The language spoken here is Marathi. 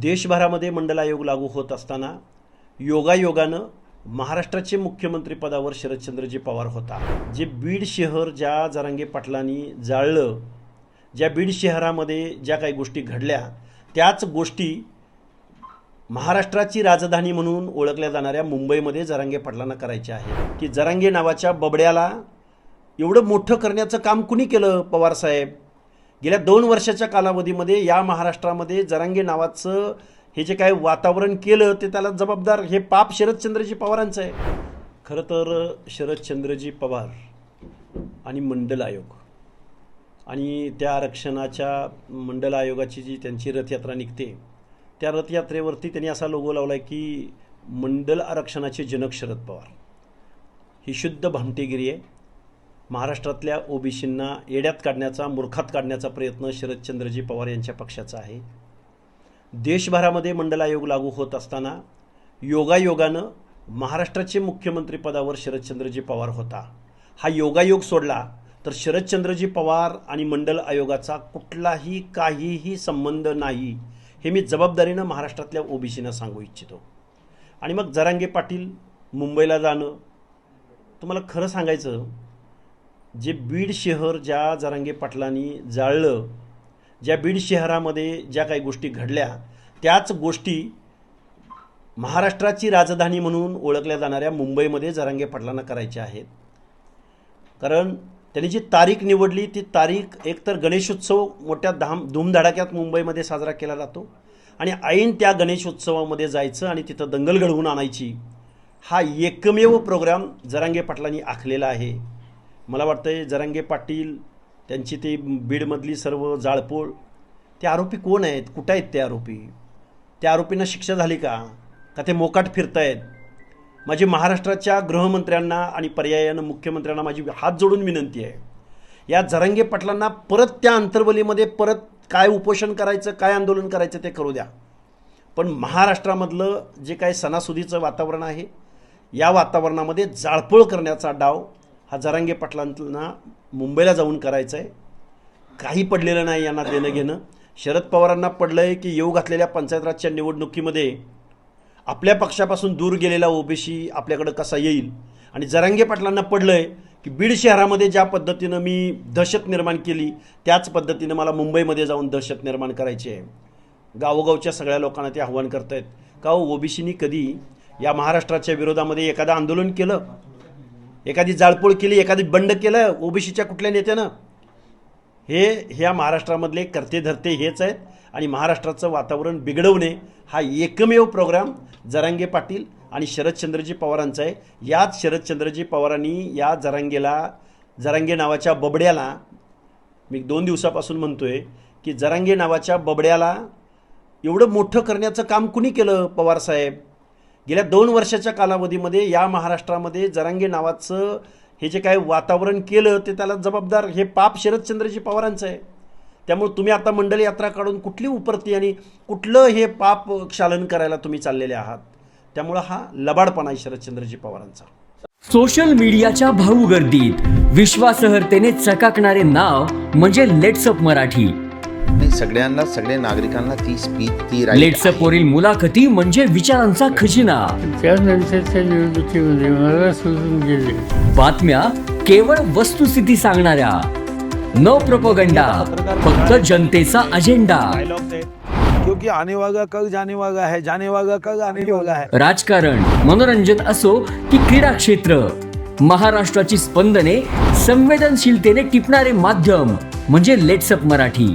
देशभरामध्ये मंडल आयोग लागू होत असताना योगायोगानं महाराष्ट्राचे मुख्यमंत्रीपदावर शरदचंद्रजी पवार होता. जे बीड शहर ज्या जरांगे पाटलांनी जाळलं ज्या बीड शहरामध्ये ज्या काही गोष्टी घडल्या त्याच गोष्टी महाराष्ट्राची राजधानी म्हणून ओळखल्या जाणाऱ्या मुंबईमध्ये जरांगे पाटलांना करायच्या आहे की जरांगे नावाच्या बबड्याला एवढं मोठं करण्याचं काम कुणी केलं पवारसाहेब गेल्या दोन वर्षाच्या कालावधीमध्ये या महाराष्ट्रामध्ये जरांगे नावाचं हे जे काय वातावरण केलं ते त्याला जबाबदार हे पाप शरदचंद्रजी पवारांचं आहे. खरं तर शरदचंद्रजी पवार आणि मंडल आयोग आणि त्या आरक्षणाच्या मंडल आयोगाची जी त्यांची रथयात्रा निघते त्या रथयात्रेवरती त्यांनी असा लोगो लावला आहे की मंडल आरक्षणाचे जनक शरद पवार. ही शुद्ध भामटेगिरी आहे. महाराष्ट्रातल्या ओबीसींना येड्यात काढण्याचा मूर्खात काढण्याचा प्रयत्न शरदचंद्रजी पवार यांच्या पक्षाचा आहे. देशभरामध्ये मंडल आयोग लागू होत असताना योगायोगानं महाराष्ट्राचे मुख्यमंत्रीपदावर शरदचंद्रजी पवार होता. हा योगायोग सोडला तर शरदचंद्रजी पवार आणि मंडल आयोगाचा कुठलाही काहीही संबंध नाही हे मी जबाबदारीनं महाराष्ट्रातल्या ओबीसींना सांगू इच्छितो. आणि मग जरांगे पाटील मुंबईला जाणं तुम्हाला खरं सांगायचं जे बीड शहर ज्या जरांगे पाटलांनी जाळलं ज्या बीड शहरामध्ये ज्या काही गोष्टी घडल्या त्याच गोष्टी महाराष्ट्राची राजधानी म्हणून ओळखल्या जाणाऱ्या मुंबईमध्ये जरांगे पाटलांना करायच्या आहेत. कारण त्यांनी जी तारीख निवडली ती तारीख एकतर गणेशोत्सव मोठ्या धाम धूमधडाक्यात मुंबईमध्ये साजरा केला जातो आणि ऐन त्या गणेशोत्सवामध्ये जायचं आणि तिथं दंगल घडवून आणायची हा एकमेव प्रोग्राम जरांगे पाटलांनी आखलेला आहे. मला वाटतं जरांगे पाटील त्यांची ती बीडमधली सर्व जाळपोळ ते आरोपी कोण आहेत? कुठं आहेत ते आरोपी? त्या आरोपींना शिक्षा झाली का? का ते मोकाट फिरतायत? माझी महाराष्ट्राच्या गृहमंत्र्यांना आणि पर्यायानं मुख्यमंत्र्यांना माझी हात जोडून विनंती आहे. या जरांगे पाटलांना परत त्या अंतर्वलीमध्ये परत काय उपोषण करायचं काय आंदोलन करायचं ते करू द्या. पण महाराष्ट्रामधलं जे काय सणासुदीचं वातावरण आहे या वातावरणामध्ये जाळपोळ करण्याचा डाव हा जरांगे पाटलांना मुंबईला जाऊन करायचं आहे काही पडलेलं नाही यांना देणं घेणं. शरद पवारांना पडलं आहे की येऊ घातलेल्या पंचायत राजच्या निवडणुकीमध्ये आपल्या पक्षापासून दूर गेलेला ओबीसी आपल्याकडं कसा येईल? आणि जरांगे पाटलांना पडलं आहे की बीड शहरामध्ये ज्या पद्धतीनं मी दहशत निर्माण केली त्याच पद्धतीनं मला मुंबईमध्ये जाऊन दहशत निर्माण करायची आहे गावोगावच्या सगळ्या लोकांना ते आव्हान करतायत. का हो, ओबीसीनी कधी या महाराष्ट्राच्या विरोधामध्ये एखादं आंदोलन केलं? एखादी जाळपोळ केली एखादी बंड केलं ओबीसीच्या कुठल्या नेत्यानं? हे ह्या महाराष्ट्रामधले करते धरते हेच आहेत आणि महाराष्ट्राचं वातावरण बिघडवणे हा एकमेव प्रोग्राम जरांगे पाटील आणि शरदचंद्रजी पवारांचा आहे. याच शरदचंद्रजी पवारांनी या जरांगेला जरांगे नावाच्या बबड्याला मी दोन दिवसापासून म्हणतो आहे की जरांगे नावाच्या बबड्याला एवढं मोठं करण्याचं काम कुणी केलं पवारसाहेब गेल्या दोन वर्षाच्या कालावधीमध्ये या महाराष्ट्रामध्ये जरांगे नावाचं हे जे काय वातावरण केलं ते त्याला जबाबदार हे पाप शरदचंद्रजी पवारांचं आहे. त्यामुळे तुम्ही आता मंडल यात्रा काढून कुठली उपरती आणि कुठलं हे पाप क्षालन करायला तुम्ही चाललेले आहात? त्यामुळं हा लबाडपणा आहे शरदचंद्रजी पवारांचा. सोशल मीडियाच्या भाऊ गर्दीत विश्वासार्हतेने चकाकणारे नाव म्हणजे लेट्सअप मराठी. नाही सगळ्यांना सगळ्या नागरिकांना ती स्पीच ती लेट्सअप वरील मुलाखती म्हणजे विचारांचा खजिना. त्यानंतरच्या निवडणुकीमध्ये मला सोडून गेले. बातम्या केवळ वस्तुस्थिती सांगणाऱ्या. न प्रपोगंडा फक्त जनतेचा अजेंडा क्योंकि आने वाला कल जाने वाला है जाने वाला कल आने वाला है. राजकारण मनोरंजन असो की क्रीडा क्षेत्र. महाराष्ट्राची स्पंदने संवेदनशीलतेने टिपणारे माध्यम म्हणजे लेट्सअप मराठी.